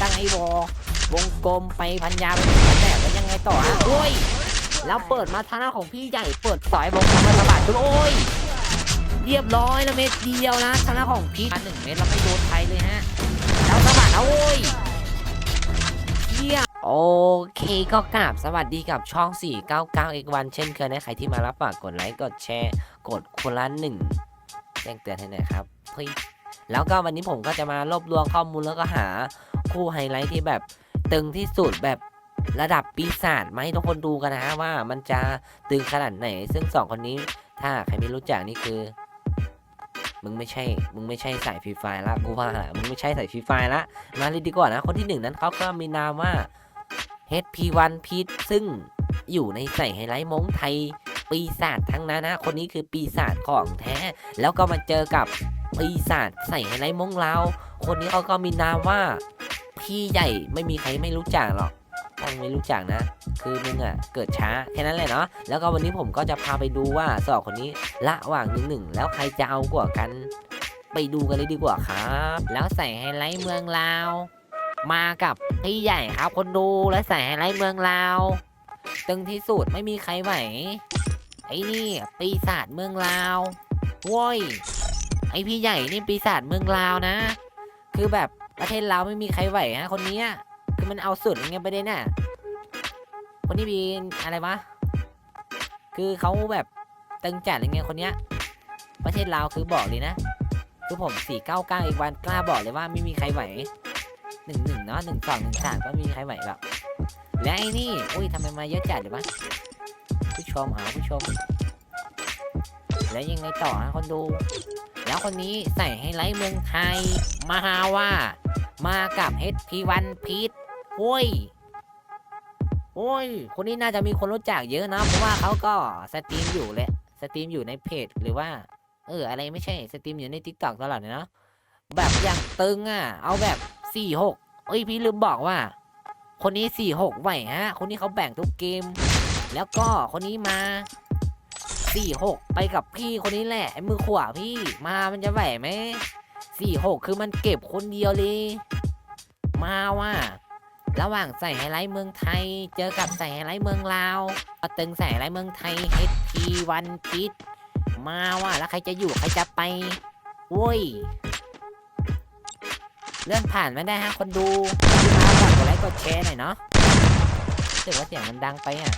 ตั้งไอ้วอวงกลมไปพันยาไปถึงพันแตกแล้วยังไงต่อฮะโอ้ยแล้วเปิดมาทางหน้าของพี่ใหญ่เปิดสายวงกลมมาสะบัดจนโอ้ยเรียบร้อยแล้วเม็ดเดียวนะทางหน้าของพี่หนึ่งเม็ดแล้วไม่โดนใครเลยฮะแล้วสะบัดแล้วโอ้ยเยี่ยโอเคก็กราบสวัสดีกับช่อง 499 x 1เช่นเคยนะใครที่มารับฝากกดไลค์กดแชร์กดคนละหนึ่งแจ้งเตือนให้หน่อยครับเฮ้ยแล้วก็วันนี้ผมก็จะมารวบรวมข้อมูลแล้วก็หา คู่ไฮไลท์ที่แบบตึงที่สุดแบบระดับปีศาจมาให้ทุกคนดูกันนะฮะว่ามันจะตึงขนาดไหน ซึ่งสองคนนี้ถ้าใครไม่รู้จักนี่คือ มึงไม่ใช่ มึงไม่ใช่สายฟรีไฟล์ละกูว่ามึงไม่ใช่สายฟรีไฟล์ละมาเลยดีกว่านะ คนที่หนึ่งนั้นเขาก็มีนามว่า HP1 พีทซึ่งอยู่ในใส่ไฮไลท์มงไทยปีศาจทั้งนั้นนะ คนนี้คือปีศาจของแท้ แล้วก็มาเจอกับปีศาจใส่ไฮไลท์มงเราวคนนี้เขาก็มีนามว่า พี่ใหญ่ไม่มีใครไม่รู้จักหรอกต้องไม่รู้จักนะ คือมึงอะเกิดช้าแค่นั้นแหละเนาะแล้วก็วันนี้ผมก็จะพาไปดูว่าสองคนนี้ละหว่างหนึ่งหนึ่งแล้วใครจะเอากว่ากัน ไปดูกันเลยดีกว่าครับ แล้วใส่ไฮไลท์เมืองลาว มากับพี่ใหญ่ครับคนดูและใส่ไฮไลท์เมืองลาวตึงที่สุดไม่มีใครไหวไอ้นี่ปีศาจเมืองลาวโว้ยไอพี่ใหญ่นี่ปีศาจเมืองลาวนะ คือแบบประเทศเราวไม่มีใครไหวฮะคนนี้คือมันเอาสุดยังไงประเด็นน่ะคนนี้มีอะไรวะคือเขาแบบตึงจัดยังไงคนเนี้ย ประเทศลาวคือบอกเลยนะ คือผมสี่เก้าเก้าอีกวันกล้าบอกเลยว่าไม่มีใครไหวหนึ่งหนึ่งเนาะหนึ่งสองหนึ่งสามก็ไม่มีใครไหวหรอกและไอ้นี่อุ้ยทำไมมาเยอะจัดเลยวะผู้ชมหาผู้ชม แล้วยังไงต่อฮะคนดู แล้วคนนี้ใส่ให้ไลท์เมืองไทย มาหาว่า มากับ HP1 พีทโอ้ยโอ้ย คนนี้น่าจะมีคนรู้จักเยอะนะ เพราะว่าเขาก็สตรีมอยู่แหละ สตรีมอยู่ในเพจหรือว่า เออ อะไรไม่ใช่ สตรีมอยู่ใน t ิ k t o k ตลอดเลยเนาะ แบบอย่างตึงอะ เอาแบบสี่หกเอ้ยพี่ลืมบอกว่า คนนี้สี่หกไหวฮะ คนนี้เขาแบ่งทุกเกม แล้วก็คนนี้มา สี่หกไปกับพี่คนนี้แหละไอ้มือขวาพี่มามันจะไหวไหมสี่หกคือมันเก็บคนเดียวเลย มาว่า ระหว่างใส่ไฮไลท์เมืองไทย เจอกับใส่ไฮไลท์เมืองลาวก็ตึงใส่ไฮไลท์เมืองไทย HP1 พิษมาว่าแล้วใครจะอยู่ใครจะไปโว้ยเลื่อนผ่านไม่ได้ฮะคนดูมาฝากกดไลค์กดแชร์หน่อยเนาะรู้สึกว่าเสียงมันดังไปอะ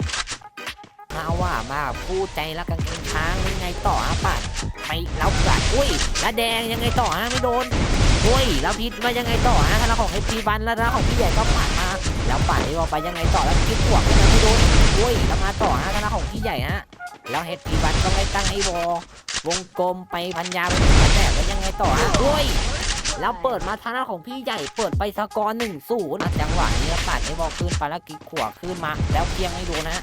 มาว่ามาพูดใจแล้วกัน ต่อฮะปัดไปแล้วกัดอุ้ยแล้วแดงยังไงต่อฮะไม่โดนอุ้ยแล้วพิษมายังไงต่อฮะทางด้าของเอพีวันแล้วทางด้าของพี่ใหญ่ก็ปัดมา แล้วปัดให้ออไปยังไงต่อแล้วพิษบวกไม่ไม่โดนอุ้ยแล้วมาต่อฮะทางด้าของพี่ใหญ่ฮะแล้วเฮดพีวันก็ไม่ตั้งให้วอวงกลมไปพันยาไปถึงพันแตกแล้วยังไงต่อฮะอุ้ยแล้วเปิดมาทางด้านของพี่ใหญ่เปิดไปสกอร์หนึ่งศูนย์จังหวะนี้ปัดให้บอขึ้นไปแล้วกิ๊กขวาขึ้นมา แล้วเพียงให้ดูนะ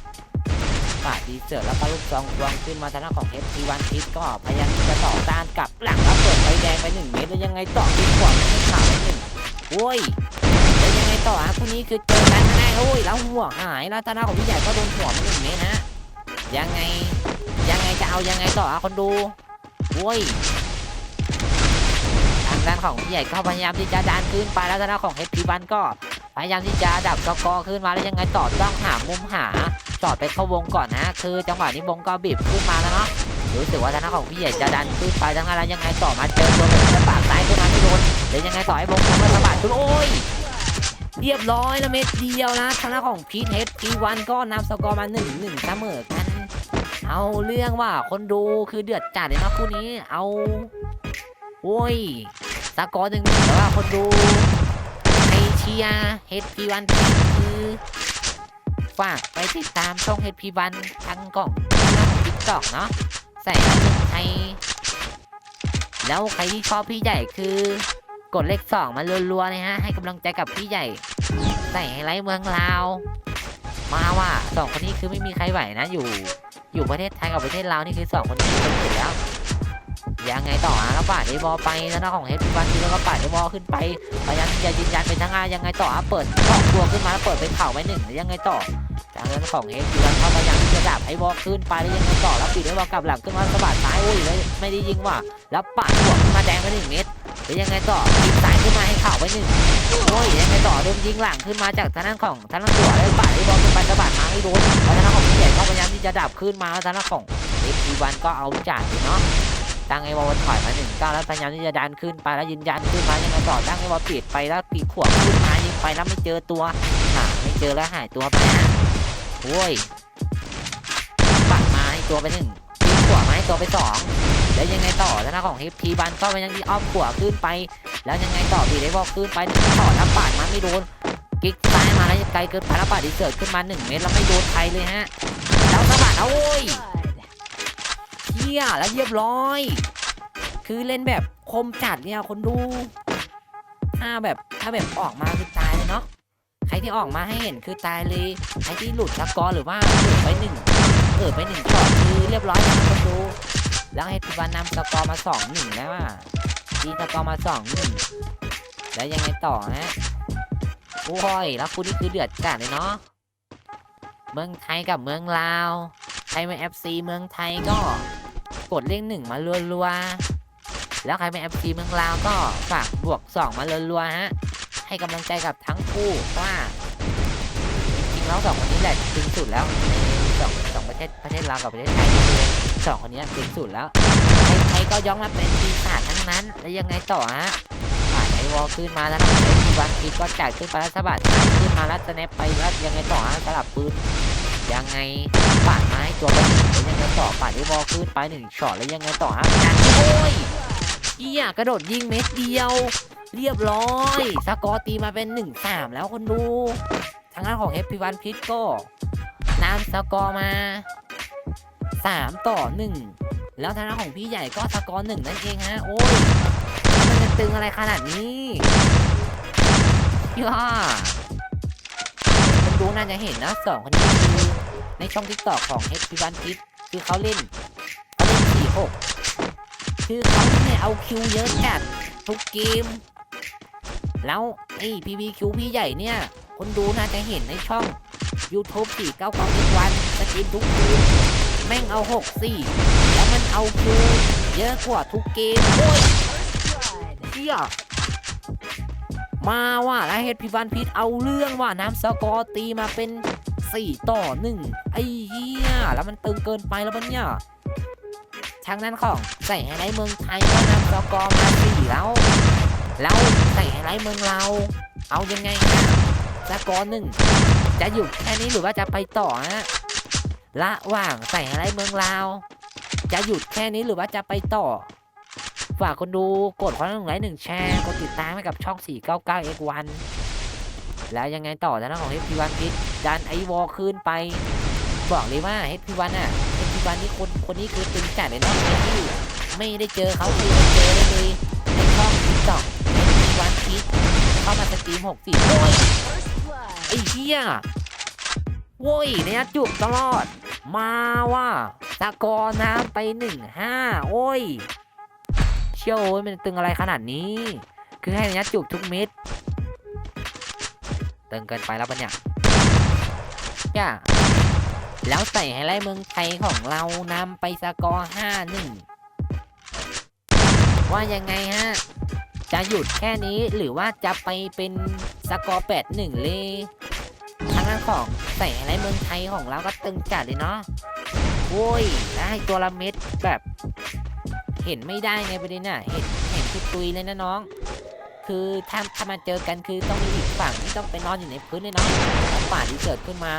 ปาดดีเจอแล้วก็ลูกซองควงขึ้นมาทางด้านของเอฟทีวันพิษก็พยายามที่จะต่อต้านกลับหลังแล้วเปิดไฟแดงไปหนึ่งเมตรแล้วยังไงต่อดีกว่าไม่ขาดไปหนึ่งโอ้ยแล้วยังไงต่อฮะคู่นี้คือเจอกันแน่โอ้ยแล้วหัวหายแล้วทางด้านของพี่ใหญ่ก็โดนหัวมาหนึ่งเมตรฮะยังไงยังไงจะเอายังไงต่อฮะคนดูโอ้ยทางด้านของพี่ใหญ่ก็พยายามที่จะดันขึ้นไปแล้วทางด้านของเอฟทีวันก็พยายามที่จะดับสกอร์ขึ้นมาแล้วยังไงต่อต้องหามุมหา จอดไปเข้าวงก่อนนะ คือจังหวะนี้วงก็บีบขึ้นมาแล้วเนาะรู้สึกว่าทางของพี่ใหญ่จะดันขึ้นไปทางนั้นแล้วยังไงต่อมาเจอตัวแบบจะปากซ้ายขึ้นมาไม่โดนเดี๋ยวยังไงต่อให้วงเขามาสะบัดขึ้นโอ้ยเรียบร้อยแล้วเม็ดเดียวนะทางด้านของพีทเฮดพีวันก็นำสกอร์มาหนึ่งหนึ่งเสมอกัน เอาเรื่องว่าคนดูคือเดือดจัดเลยนะคู่นี้เอาโอ้ยสกอร์หนึ่งหนึ่งแต่ว่าคนดูไอเชียเฮดพีวันคือ ฝากไปติดตามช่อง HP วันทางกล่องทิกตอกเนาะใส่ให้ใครแล้วใครที่ชอบพี่ใหญ่คือกดเลขสองมารัวๆเลยฮะให้กำลังใจกับพี่ใหญ่ ใส่ไฮไลท์เมืองลาว มาว่าสองคนนี้คือไม่มีใครไหวนะอยู่ อยู่ประเทศไทยกับประเทศลาวนี่คือสองคนนี้เป็นอยู่แล้วยังไงต่อฮะแล้วปาดไอ้บอไปแล้วนะของเฮดวันทีแล้วก็ปาดไอ้บอขึ้นไปพยายามจะยืนยันเป็นทางงายังไงต่อฮะเปิดสองตัวขึ้นมาแล้วเปิดเป็นเข่าไว้หนึ่งยังไงต่อ จากนั้นของเฮดวันเข้าพยายามที่จะดับไอ้บอลขึ้นไปแล้วยังไงต่อแล้วปิดไอ้บอลกลับหลังขึ้นมาสะบัดซ้ายอุ้ยแล้วไม่ได้ยิงว่ะแล้วปาดหัวขึ้นมาแดงไปหนึ่งเมตรแล้วยังไงต่อปิดสายขึ้นมาให้เข่าไว้หนึ่งโอ้ยยังไงต่อโดนยิงหลังขึ้นมาจากทางด้านของทางด้านหัวแล้วป่าที่บอลขึ้นไปสะบัดมาไม่โดนแล้วทางด้านของพี่ใหญ่ก็พยายามที่จะดับขึ้นมาแล้วทางด้านของเอฟซีวันก็เอาจัดอยู่เนาะตั้งไอ้บอลถอยมาหนึ่งก้าวแล้วพยายามที่จะดันขึ้นไปแล้วยืนยันขึ้นมายังไงต่อตั้งไอ้บอลปิดไปแล้วปีขวบขึ้นมายิงไปแล้วไม่เจอตัวหาไม่เจอแล้วหายตัวไป โอ้ยปัดมาให้ตัวไปหนึ่งปีขวบมาให้ตัวไปสองแล้วยังไงต่อทางด้านของเอฟซีวันก็พยายามที่อ้อมขวาขึ้นไป แล้วยังไงต่อบีได้บอลขึ้นไปต่อแล้วปาดมาไม่โดนกิ๊กซ้ายมาแล้วไกลเกินไปแล้วปาดดีเสิร์ตขึ้นมาหนึ่งเมตรแล้วไม่โดนใครเลยฮะแล้วสะบัดเอาโอ้ยเที่ยแล้วเรียบร้อย คือเล่นแบบคมจัดเนี่ยคนดูถ้าแบบถ้าแบบออกมาคือตายเลยเนาะ ใครที่ออกมาให้เห็นคือตายเลย ใครที่หลุดสกอหรือว่าเอิดไปหนึ่งเอิดไปหนึ่งก่อนคือเรียบร้อยนะคนดู แล้วให้ทีวันนำสกอมาสองหนึ่งแล้วอะตีสกอมาสองหนึ่งแล้วยังไงต่อฮะโอ้ยแล้วคู่นี้คือเดือดจัดเลยเนาะเมืองไทยกับเมืองลาวใครเป็น FC เมืองไทยก็กดเลขหนึ่งมารัวๆแล้วใครเป็น FC เมืองลาวก็ฝากบวกสองมารัวๆฮะ ให้กำลังใจกับทั้งคู่เพราะว่าจริงแล้วสองคนนี้แหละตึงสุดแล้วในสองสองประเทศประเทศลาวกับประเทศไทยสองคนนี้ตึงสุดแล้วใครก็ย่อมรับเป็นปีศาจทั้งนั้น แล้วยังไงต่อฮะผ่านไอวอลขึ้นมาแล้วนะไอทีวันคิดก็จ่ายขึ้นไปแล้วสะบัดขึ้นมาแล้วสแนปไปแล้วยังไงต่อฮะสลับปืนยังไงปาดไม้ตัวไปแล้วยังไงต่อปาดไอวอลขึ้นไปหนึ่งช็อตแล้วยังไงต่อฮะโอ้ยเฮียกระโดดยิงเม็ดเดียว เรียบร้อย สกอร์ตีมาเป็นหนึ่งสามแล้วคนดู ทางด้านของเอฟพีวันพิทก็นำสกอร์มาสามต่อหนึ่งแล้วทางด้านของพี่ใหญ่ก็สกอร์หนึ่งนั่นเองฮะ โอ้ย มันจะตึงอะไรขนาดนี้ย่าคนดูน่าจะเห็นนะสองคนนี้คือในช่องทิกตอกของเฮปปี้วันคิดคือเขาเล่นเขาเล่นสี่หกคือเขาเนี่ยเอาคิวเยอะจัดทุกเกม แล้วไอ้พีวีคิวพี่ใหญ่เนี่ย คนดูน่าจะเห็นในช่อง YouTube 4 9 9วันสตรีมทุกคืนแม่งเอา6 4แล้วมันเอาคิวเยอะกว่าทุกเกมโอ้ยเฮียมาว่ะแล้วเฮดพิวันพิษเอาเรื่องว่ะน้ำสกอร์ตีมาเป็น4ต่อ1ไอ้เฮียแล้วมันตึงเกินไปแล้วปะเนี่ยทางนั้นของใส่ไฮไลท์เมืองไทยก็นำสกอร์มาสี่แล้ว แล้วใส่ไฮไลท์เมืองเรา เอายังไงฮะสกอร์หนึ่งจะหยุดแค่นี้หรือว่าจะไปต่อฮะระหว่างใส่ไฮไลท์เมืองลาวจะหยุดแค่นี้หรือว่าจะไปต่อ ฝากคนดูกดคนละหนึ่งไลค์หนึ่งแชร์กดติดตามให้กับช่อง 499 X1 แล้วยังไงต่อทางด้านของ HP1 พิษดันไอวอลขึ้นไป บอกเลยว่า HP1 อะ HP1 นี่คนคนนี้คือตึงจัดเลยเนาะที่ไม่ได้เจอเขาคือเจอได้เลย เข้ามาสตรีม6 4โอ้ยไอ้เหี้ยโว้ยเนี่ยจุกตลอด มาว่าสกอร์น้ำไป1-5โอ้ย เชี่ยวโอ้ยมันตึงอะไรขนาดนี้ คือให้ระยจูบทุกเม็ดตึงเกินไปแล้วปะเนี่ยย่าแล้วใส่ไฮไลท์เมืองไทยของเรานำไปสกอร์ห้าหนึ่งว่ายังไงฮะ จะหยุดแค่นี้หรือว่าจะไปเป็นสกอร์แปดหนึ่งเลยทางด้านของใส่ไฮไลท์เมืองไทยของเราก็ตึงจัดเลยเนาะโว้ยแล้วให้ตัวละเม็ดแบบ เห็นไม่ได้ไงประเด็นน่ะเห็นเห็นคือตุยเลยนะน้อง คือถ้าถ้ามาเจอกันคือต้องมีอีกฝั่งที่ต้องไปนอนอยู่ในพื้นเลยเนาะแล้วปาดที่เกิดขึ้นมา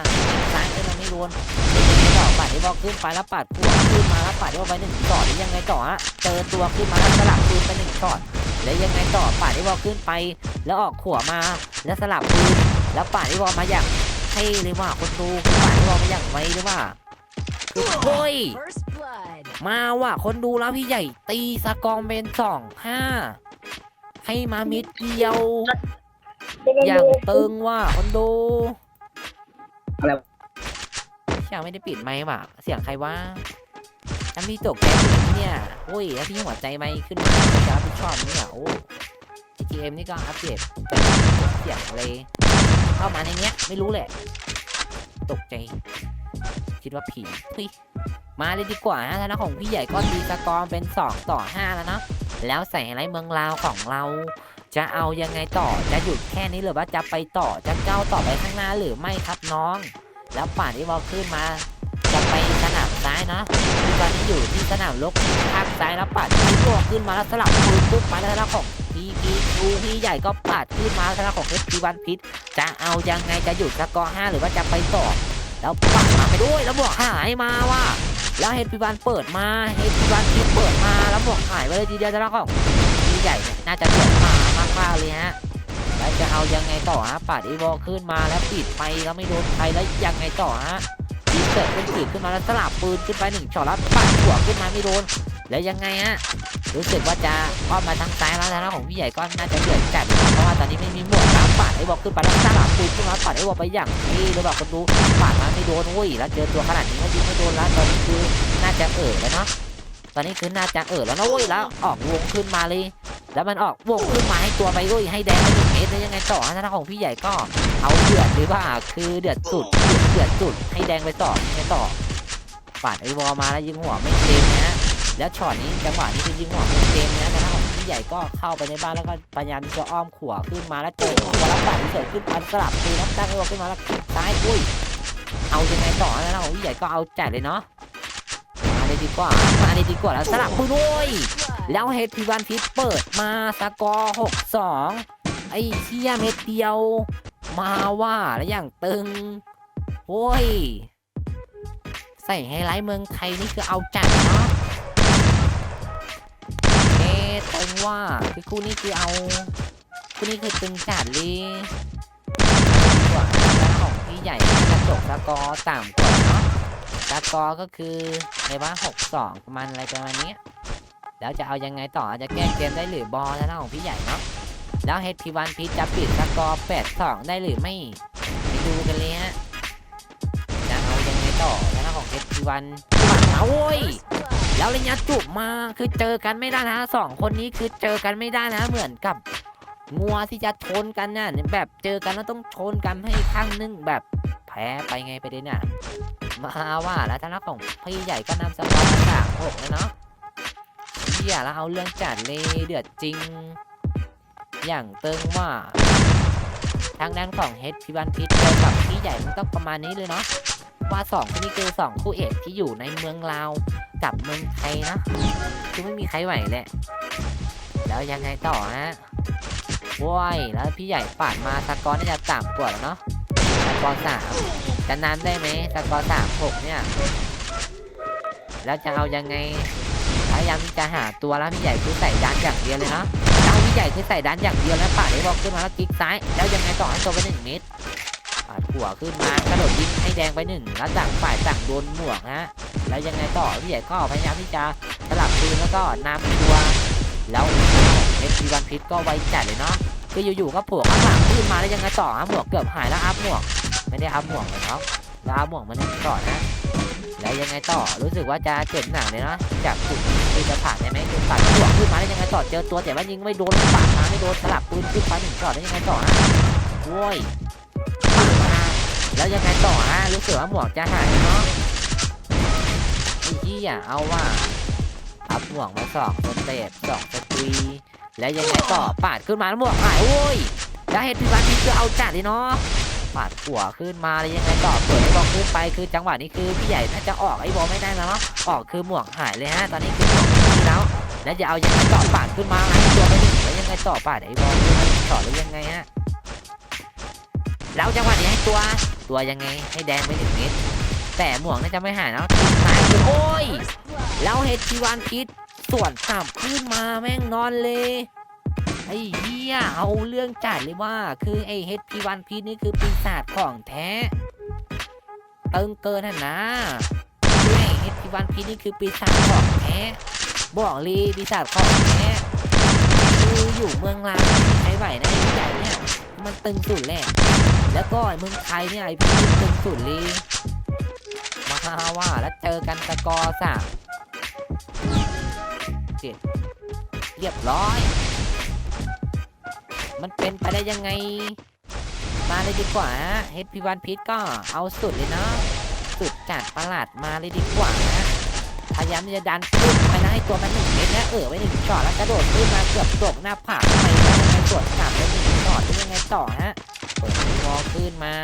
ซ้ายขึ้นมาไม่รวนยังไงต่อปาดที่บอลขึ้นไปแล้วปาดขวาขึ้นมาแล้วปาดที่บอลไปหนึ่งต่อหรือยังไงต่อฮะเจอตัวขึ้นมาแล้วสลับปืนไปหนึ่งช็อต แล้วยังไงต่อป่าดที่บอลขึ้นไป แล้วออกขวามาแล้วสลับปืนแล้วป่าดที่บอลมาอย่างเท่เลยว่าคนดูป่าดที่บอลมาอย่างไวเลยว่าโอ้ยมาว่ะคนดูแล้วพี่ใหญ่ตีสกอร์เป็นสองห้าให้มามิดเดียว อย่างตึงว่ะคนดูอะไรเสียงไม่ได้ปิดไมว่ะเสียงใครว่าถ้าพี่ตกใจอยู่เนี่ยโอ้ยถ้าพี่หัวใจไม่ขึ้นมา ชอบเนี่ยโอ้ GTM นี่ก็อัปเดตเสียงเลยเข้ามาในเนี้ยไม่รู้แหละ ตกใจ คิดว่าผีมาเลยดีกว่าฮะทางด้านของพี่ใหญ่ก็ตีสกอร์เป็น 2 ต่อ 5 แล้วเนาะแล้วใส่ไฮไลท์เมืองลาวของเรา จะเอายังไงต่อจะหยุดแค่นี้หรือว่าจะไปต่อจะก้าวต่อไปข้างหน้าหรือไม่ครับน้อง แล้วป่านที่บอลขึ้นมาายนะตอนนี้อยู่ที่สนามลบข้างซ้ายแล้วปัดที่ตัวขึ้นมาแล้วสลับปืนปุ๊บมาแล้วทางด้านของพีพีดูพี่ใหญ่ก็ปัดขึ้นมาทางด้านของเพชรพีวันพิษจะเอายังไงจะหยุดสกอร์ห้าหรือว่าจะไปต่อแล้วปัดมาไปด้วยแล้วบวกหายมาว่ะแล้วเฮดพีวันเปิดมาเฮดพีวันพิษเปิดมาแล้วบวกหายไปเลยทีเดียวทางด้านของพี่ใหญ่น่าจะเดือดมามากๆเลยฮะแล้วจะเอายังไงต่อฮะปัดอีวอขึ้นมาแล้วปิดไปแล้วไม่โดนใครแล้วยังไงต่อฮะ เกิดเป็นปีกขึ้นมาแล้วสลับปืนขึ้นไปหนึ่งช็อตแล้วปัดหัวขึ้นมาไม่โดน แล้วยังไงฮะรู้สึกว่าจะอ้อมมาทางซ้ายแล้วทางด้านของพี่ใหญ่ก็น่าจะเดือดจัดเพราะว่าตอนนี้ไม่มีหมวกแล้วปัดไอ้วอลขึ้นไปแล้วสลับปืนขึ้นมาปัดไอ้วอลไปอย่างนี้หรือเปล่าคนดูปัดมาไม่โดนอุ้ยแล้วเจอตัวขนาดนี้ก็ยิงไม่โดนแล้วตอนนี้คือน่าจะเอ่อแล้วเนาะตอนนี้คือน่าจะเอ่อแล้วนะเว้ยแล้วออกวงขึ้นมาเลย แล้วมันออกวงขึ้นมาให้ตัวไปด้วยให้แดงไปหนึ่งเมตรแล้วยังไงต่อฮะทางด้าของพี่ใหญ่ก็เอาเดือดหรือว่าคือเดือดสุดเดือดสุดให้แดงไปต่อยังไงต่อปาดไอ้วอลมาแล้วยิงหัวไม่เต็มนะแล้วช็อตนี้จังหวะนี้คือยิงหัวไม่เต็มนะทางด้าของพี่ใหญ่ก็เข้าไปในบ้านแล้วก็พยายามจะอ้อมขวาขึ้นมาแล้วเจอตัวแล้วปัดที่เกิดขึ้นปันสลับคือนับตั้งไอ้วอลขึ้นมาแล้วคลิกซ้ายอุ้ยเอายังไงต่อฮะทาน้าของพี่ใหญ่ก็เอาจัดเลยเนาะ เลยดีกว่า มาเลยดีกว่าแล้วสลับปืนด้วยแล้วเฮดพีวันพิษเปิดมาสกอร์หกสองไอ้เชี่ยเม็ดเดียว มาว่าแล้วอย่างตึงโอ้ย ใส่ไฮไลท์เมืองไทยนี่คือเอาจัดนะเอ๊ตึงว่าคือคู่นี้คือเอาคู่นี้คือตึงจัดเลยดีกว่าแล้วของพี่ใหญ่จะจบสกอร์ต่ำกว่าเนาะ สกอร์ก็คือในว่าหกสองประมาณอะไรประมาณนี้ แล้วจะเอายังไงต่อจะแก้เกมได้หรือบอลแล้วนะของพี่ใหญ่เนาะแล้วเฮดพีวันพีจะปิดสกอร์แปดสองได้หรือไม่ไปดูกันเลยฮะจะเอายังไงต่อแล้วนะของเฮดพีวันมาโว้ยแล้วระยะจุบมาคือเจอกันไม่ได้นะสองคนนี้คือเจอกันไม่ได้นะเหมือนกับงัวที่จะชนกันน่ะแบบเจอกันแล้วต้องชนกันให้ข้างนึงแบบ พ้ไปไงไปเลยน่ะ มาว่าแล้วทางด้านของพี่ใหญ่ก็นำสกอร์มาสามหกแล้วเนาะเฮียแล้วเอาเรื่องจัดเลยเดือดจริง อย่างเติงว่า ทางด้านของเฮดพิวันพิษเจอกับพี่ใหญ่มันต้องประมาณนี้เลยเนาะว่าสองคนนี้คือสองคู่เอกที่อยู่ในเมืองลาวกับเมืองไทยนะคือไม่มีใครไหวแหละแล้วยังไงต่อฮะว้ยแล้วพี่ใหญ่ปาดมาสกอร์น่าจะต่ำกว่าแล้วเนาะ อร์สามจะนานได้ไหมสกอร์สามหกเนี่ย แล้วจะเอายังไง พยายามที่จะหาตัวแล้วพี่ใหญ่คือใส่ดันอย่างเดียวเลยเนาะเจ้าพี่ใหญ่คือใส่ดันอย่างเดียวแล้วป่าไอ้บอลขึ้นมาแล้วคลิกซ้าย แล้วยังไงต่อให้ตัวไปหนึ่งเมตรปาดหัวขึ้นมากระโดดยิงให้แดงไปหนึ่งแล้วต่างฝ่ายต่างโดนหมวกนะแล้วยังไงต่อพี่ใหญ่ก็พยายามที่จะสลับปืนแล้วก็นำตัว แล้วเอฟซีวันพิษก็ไวจัดเลยเนาะคืออยู่ๆก็โผล่ข้างหลังขึ้นมาแล้วยังไงต่อฮะหมวกเกือบหายแล้วอัพหมวก ไม่ได้อัพหมวกเลยเนาะแล้วอัพหมวกมันก่อนนะ แล้วยังไงต่อ รู้สึกว่าจะเจ็บหนักเลยนะ จากจุดที่จะผ่านได้ไหมคือปัดหัวขึ้นมาได้ยังไงต่อ เจอตัวแต่ว่ายิงไม่โดนปาดมาไม่โดนสลับปืนขึ้นไปหนึ่งต่อได้ยังไงต่อฮะโว้ยมาแล้วยังไงต่อฮะ รู้สึกว่าหมวกจะหายเนาะไอ้ที่อะเอาว่าอัพหมวกมาสองสเตปสองสตีแล้วยังไงต่อปาดขึ้นมาแล้วหมวกหายโว้ยแล้วเฮดพิบันนี่คือเอาจัดเลยเนาะ ปาดหัวขึ้นมาเลยยังไงต่อเปิดไอ้บอลขึ้นไปคือจังหวะนี้คือพี่ใหญ่น่าจะออกไอ้บอลไม่ได้แล้วเนาะออกคือหมวกหายเลยฮะตอนนี้คือหมวกไม่มีแล้วแล้วจะเอายังไงต่อปาดขึ้นมาให้ตัวไปหนึ่งแล้วยังไงต่อปาดไอ้บอลต่อหรือยังไงฮะแล้วจังหวะนี้ให้ตัวตัวยังไงให้แดงไปหนึ่งเมตแต่หมวกน่าจะไม่หายเนาะทิ้งหายคือโอ้ยแล้วเฮดทีวันพิษส่วนต่ำขึ้นมาแม่งนอนเลย ไอ้เหี้ยเอาเรื่องจัดเลยว่า คือไอ้เฮดพีวันพีนี่คือปีศาจของแท้เติงเกินน่ะนะคือไอ้เฮดพีวันพีนี่คือปีศาจของแท้บอกเลยปีศาจของแท้คืออยู่เมืองลาวไม่มีใครไหวนะไอ้ใหญ่เนี่ยมันตึงสุดแหละแล้วก็ไอ้เมืองไทยเนี่ยไอ้พี่ตึงสุดเลยมาฮาว่าแล้วเจอกันสกอร์สามเจ็ดเรียบร้อย มันเป็นไปได้ยังไง มาเลยดีกว่าเฮดพีวันพีทก็เอาสุดเลยเนาะสุดจัดประหลาดมาเลยดีกว่านะพยายามที่จะดันขึ้นไปนะให้ตัวมันหนึ่งเมตรนะเออไว้หนึ่งช็อตแล้วกระโดดขึ้นมาเกือบตกหน้าผากไปยังไงสวนกลับแล้วมีต่อได้ยังไงต่อฮะเปิดไอวอลขึ้นมา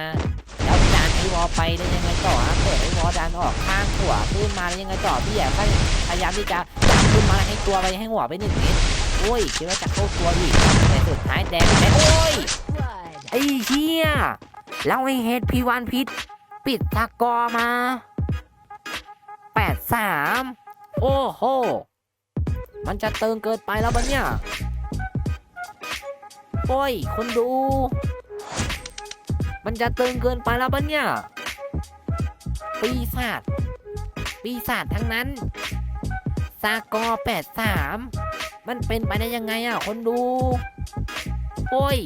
แล้วดันไอวอลไปได้ยังไงต่อฮะเปิดไอวอลดันออกข้างหัวขึ้นมาแล้วยังไงต่อพี่ใหญ่ก็พยายามที่จะดันขึ้นมาให้ตัวไปให้หัวไปหนึ่งนิด โอ้ยคิดว่าจะเข้าตัวอีกแต่สุดท้ายแดงแดงโอ้ยไอ้เชี่ยแล้วไอ้เฮดพีวันพิษปิดตะกอมาแปดสามโอ้โห มันจะเติงเกินไปแล้วปะเนี่ยโอ้ย คนดู มันจะเติงเกินไปแล้วปะเนี่ยปีศาจปีศาจทั้งนั้น ซากอแปดสาม มันเป็นไปได้ยังไงอะคนดูโอ้ย